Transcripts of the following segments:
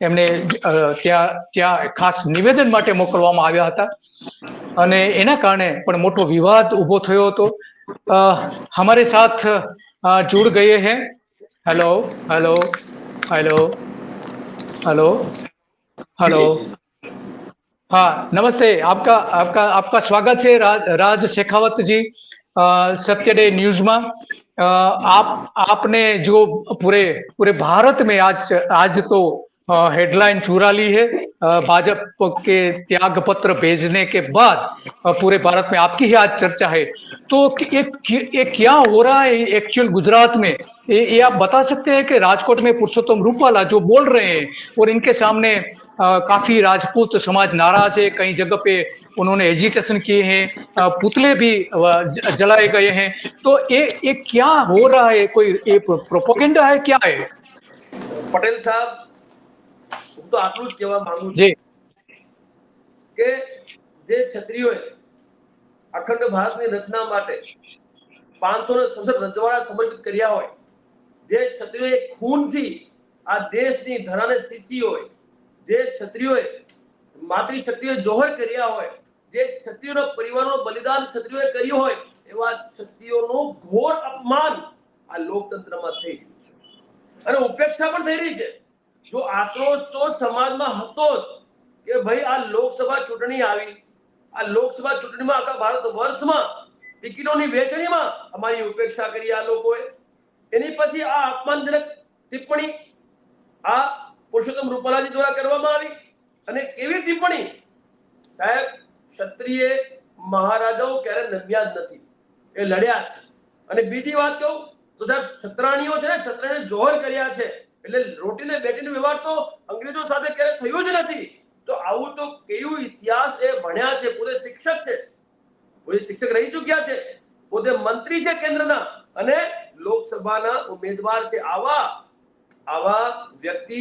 એમને અ, ત્યાં ત્યાં ખાસ નિવેદન માટે મોકલવામાં આવ્યા હતા અને એના કારણે પણ મોટો વિવાદ ઊભો થયો હતો અ, હમારે સાથ અ, जुड़ गए हैं hello hello hello hello hello हाँ नमस्ते आपका आपका आपका स्वागत है राज राज शेखावत जी अ, सत्य डे न्यूज में अ, आप आपने जो पूरे पूरे भारत में आज आज तो हेडलाइन चुरा ली है। भाजपा के त्याग पत्र भेजने के बाद पूरे भारत में आपकी ही आज चर्चा है। तो ये, क्या हो रहा है एक्चुअल गुजरात में? ये, आप बता सकते हैं कि राजकोट में पुरुषोत्तम रूपवाला जो बोल रहे हैं और इनके सामने काफ़ी राजपूत समाज नाराज़ है। कई जगह पे उन्होंने एजिटेशन किए हैं। पुतले भी जलाए गए हैं। तो ये ये क्या हो रहा है? कोई ये प्रोपोगेंडा है क्या है? पटेल साहब તો આટલું જ કહેવા માંગુ છું. કે જે છત્રીઓએ અખંડ ભારતની રચના માટે પાંચસો ને સડસઠ રજવાડા સમર્પિત કર્યા હોય જે છત્રીઓએ ખૂનથી આ દેશની ધરાને સ્થિતિ હોય જે છત્રીઓએ માતૃશક્તિએ જોહર કર્યા હોય જે છત્રીઓના પરિવારનો બલિદાન છત્રીઓએ કર્યું હોય એવા ક્ષત્રિયોનું ઘોર અપમાન આ લોકતંત્રમાં થઈ ગયું છે. અને ઉપેક્ષા પણ થઈ રહી છે. જો આક્રોશ તો સમાજમાં હતો જ કે ભાઈ આ લોકસભા ચૂંટણી આવી. આ લોકસભા ચૂંટણીમાં આખા ભારત વર્ષમાં ટિકિટોની વહેંચણીમાં અમારી ઉપેક્ષા કરી આ લોકોએ. એની પછી આ અપમાનજનક ટિપ્પણી આ પુરુષોત્તમ રૂપાલાજી દ્વારા કરવામાં આવી. અને કેવી ટિપ્પણી? સાહેબ, ક્ષત્રિય મહારાજાઓ ક્યારે નમ્યા જ નથી. એ લડ્યા છે. અને બીજી વાત કહું, તો સાહેબ છત્રાણીઓ છે ને છત્રાણીઓ જોહર કર્યા છે. એટલે રોટીને બેટીનો વ્યવહાર તો અંગ્રેજો સાથે ક્યારે થયો જ નથી. તો આવું તો કેવું ઇતિહાસ એ ભણ્યા છે, પોતે શિક્ષક છે. પોતે શિક્ષક રહી ચૂક્યા છે. પોતે મંત્રી છે કેન્દ્રના અને લોકસભાના ઉમેદવાર છે. આવા આવા વ્યક્તિ,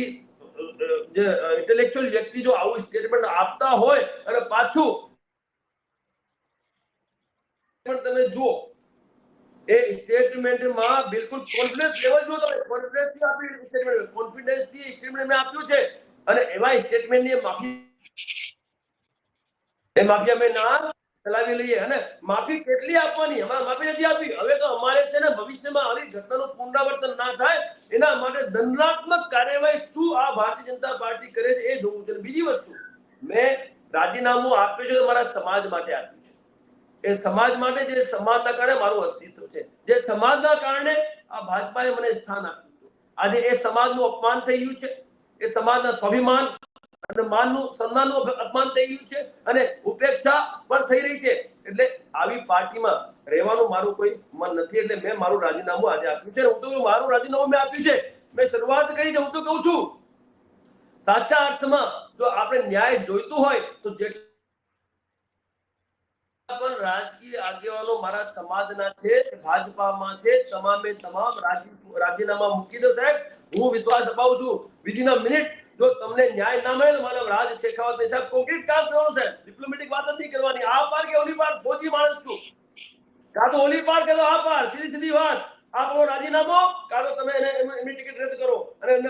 જે ઇન્ટેલેક્ચ્યુઅલ વ્યક્તિ જો આવું સ્ટેટમેન્ટ આપતા હોય અને પાછું પણ તમે જુઓ એ સ્ટેટમેન્ટમાં બિલકુલ કોન્ફિડન્સ લેવલ જો તમે કોન્ફિડન્સથી આપી સ્ટેટમેન્ટ કોન્ફિડન્સથી સ્ટેટમેન્ટ મેં આપ્યું છે. અને એવા સ્ટેટમેન્ટની માફી એ માફી અમે ના ચલાવી લઈએ. અને માફી કેટલી આપવાની? અમારે માફી નથી આપી. હવે તો અમારે છે ને ભવિષ્યમાં આવી ઘટનાનું પુનરાવર્તન ના થાય, એના માટે દંડાત્મક કાર્યવાહી શું આ ભારતીય જનતા પાર્ટી કરે છે એ જોવું છે. બીજી વસ્તુ, મેં રાજીનામું આપ્યું છે મારા સમાજ માટે આપ્યું એ સમાજ માટે જે સમાજના કારણે મારું અસ્તિત્વ છે. જે સમાજના કારણે આ ભાજપાએ મને સ્થાન આપ્યું હતું. આજે એ સમાજનું અપમાન થઈ ગયું છે. એ સમાજના સ્વાભિમાન અને માનનું, સન્માનનું અપમાન થઈ ગયું છે અને ઉપેક્ષા પણ થઈ રહી છે. એટલે આવી પાર્ટીમાં રહેવાનું મારું કોઈ મન નથી. એટલે મેં મારું રાજીનામું આજે આપ્યું છે. હું તો મારું રાજીનામું મેં આપ્યું છે. મેં શરૂઆત કરી છે, હું તો કહું છું. સાચા અર્થમાં જો આપણે ન્યાય જોઈતું હોય, તો જેટલા પણ રાજકીય આગેવાનો મારા સમાજના છે, ભાજપામાં છે, તમામે તમામ રાજીનામા મૂકી દો સાહેબ. હું વિશ્વાસ અપાવું છું. વિધિના મિનિટ જો તમને ન્યાય ના મળે તો માનવ રાજ શેખાવત સાહેબ કોન્ક્રીટ કામ કરવાનું સાહેબ ડિપ્લોમેટિક વાત નથી કરવાની. આ પાર કે ઓલી પાર ફોજી માણસ છું. કાં તો ઓલી પાર કે તો આ પાર. સીધી સીધી વાત. આપણો રાજીનામો, કાં તો તમે એને એમ- એમની ટિકિટ રદ કરો. અને એમને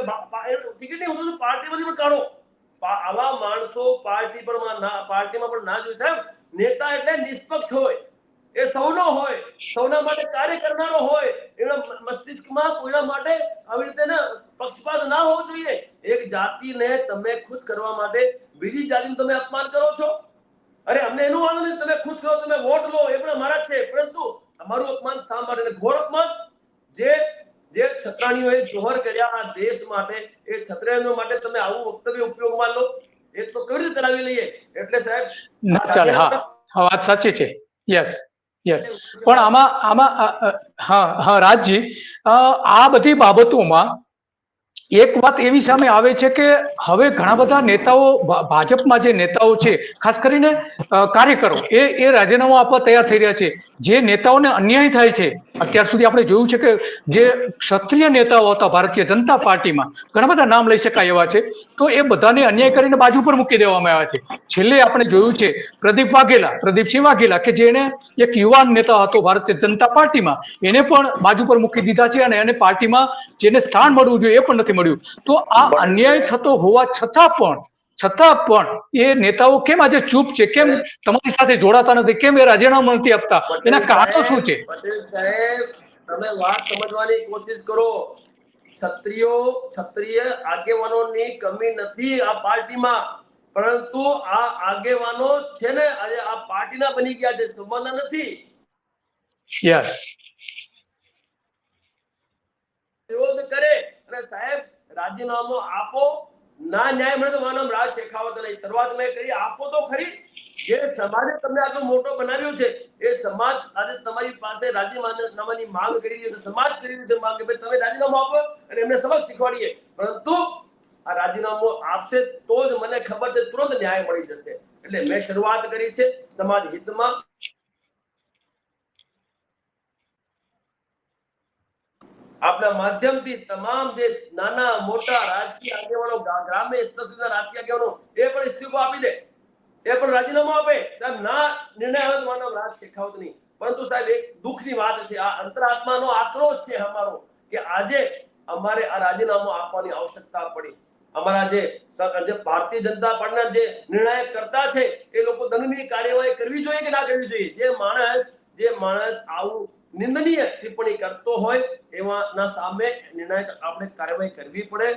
ટિકિટ નહીં, હું તો પાર્ટીમાંથી પણ કાઢો. આવા માણસો પાર્ટી પરમાં ના પાર્ટીમાં પણ ના જોઈએ સાહેબ. નેતા એટલે નિષ્પક્ષ હોય. એ સૌનો હોય, સૌના માટે કાર્ય કરનારો હોય, એના મસ્તિષ્કમાં કોઈના માટે આવી રીતે પક્ષપાત ના હોવો જોઈએ. એક જાતિને તમે ખુશ કરવા માટે બીજી જાતિનું તમે અપમાન કરો છો. અરે અમને એનું વાંધો નહીં, તમે ખુશ કરો, તમે વોટ લો, એ પણ અમારા છે. પરંતુ અમારું અપમાન શા માટે ઘોર અપમાન? જે જે છત્રાણીઓએ જોહર કર્યા આ દેશ માટે, એ છત્રાણીઓ માટે તમે આવું વક્તવ્ય ઉપયોગમાં લો. એ તો કેવી રીતે ચલાવી લઈએ? એટલે સાહેબ ના ચાલે હા. હા વાત સાચી છે. યસ યસ પણ આમાં આમાં હા હા રાજજી આ બધી બાબતોમાં એક વાત એવી સામે આવે છે કે હવે ઘણા બધા નેતાઓ ભાજપમાં જે નેતાઓ છે ખાસ કરીને કાર્યકરો એ એ રાજીનામું આપવા તૈયાર થઈ રહ્યા છે. જે નેતાઓને અન્યાય થાય છે અત્યાર સુધી આપણે જોયું છે કે જે ક્ષત્રિય નેતાઓ હતા ભારતીય જનતા પાર્ટીમાં, ઘણા બધા નામ લઈ શકાય એવા છે. તો એ બધાને અન્યાય કરીને બાજુ પર મૂકી દેવામાં આવ્યા છે. છેલ્લે આપણે જોયું છે પ્રદીપ વાઘેલા, પ્રદીપસિંહ વાઘેલા કે જેને એક યુવાન નેતા હતો ભારતીય જનતા પાર્ટીમાં, એને પણ બાજુ પર મૂકી દીધા છે અને એને પાર્ટીમાં જેને સ્થાન મળવું જોઈએ એ પણ નથી મળ્યું. તો આ અન્યાય થતો હોવા છતાં પણ છતાં પણ એ નેતાઓ કેમ આજે ચૂપ છે? કેમ તમારી સાથે જોડાતા નથી? કેમ એ રાજીનામું નથી આપતા? એના કારણો શું છે? પટેલ સાહેબ તમે વાત સમજવાની કોશિશ કરો. ક્ષત્રિયો ક્ષત્રિય આગેવાનોની કમી નથી આ પાર્ટીમાં. પરંતુ આ આગેવાનો છે ને આજે આ પાર્ટીના બની ગયા છે સંબંધ નથી. યસ. વિરોધ કરે અને સાહેબ રાજીનામું આપો. ના ન્યાય મળે તો રાજ શેખાવત નહીં. શરૂઆત મેં કરી, આપો તો ખરી. જે સમાજે તમને આટલો મોટો બનાવ્યો છે, એ સમાજ આજે તમારી પાસે રાજીનામાની માંગ કરી રહ્યો છે, સમાજ કરી રહ્યો છે માંગ કે ભાઈ તમે રાજીનામું આપો અને એમને સબક શીખવાડીએ. પરંતુ આ રાજીનામું આપશે તો જ મને ખબર છે, તુરંત ન્યાય મળી જશે. એટલે મેં શરૂઆત કરી છે સમાજ હિતમાં. આપના માધ્યમથી તમામ જે નાના, મોટા રાજકીય આગેવાનો ગ્રામ્ય સ્તર સુધીના રાજકીય આગેવાનો, એ પણ ઇસ્તીફો આપી દે. એ પણ રાજીનામું આપે. સાહેબ, ના નિર્ણય આવે તો રાજ શેખાવત નહીં. પરંતુ સાહેબ, એક દુઃખની વાત છે. આ અંતરાત્માનો આક્રોશ છે અમારો કે આજે અમારે આ રાજીનામું આપવાની આવશ્યકતા પડી. અમારા જે જે ભારતીય જનતા પાર્ટીના જે નિર્ણાયક કરતા છે, એ લોકો દંડની કાર્યવાહી કરવી જોઈએ કે ના કરવી જોઈએ? જે માણસ જે માણસ આવું નિંદનીય ટિપ્પણી કરતો હોય એવાના સામે નિર્ણાયક આપણે કાર્યવાહી કરવી પડે.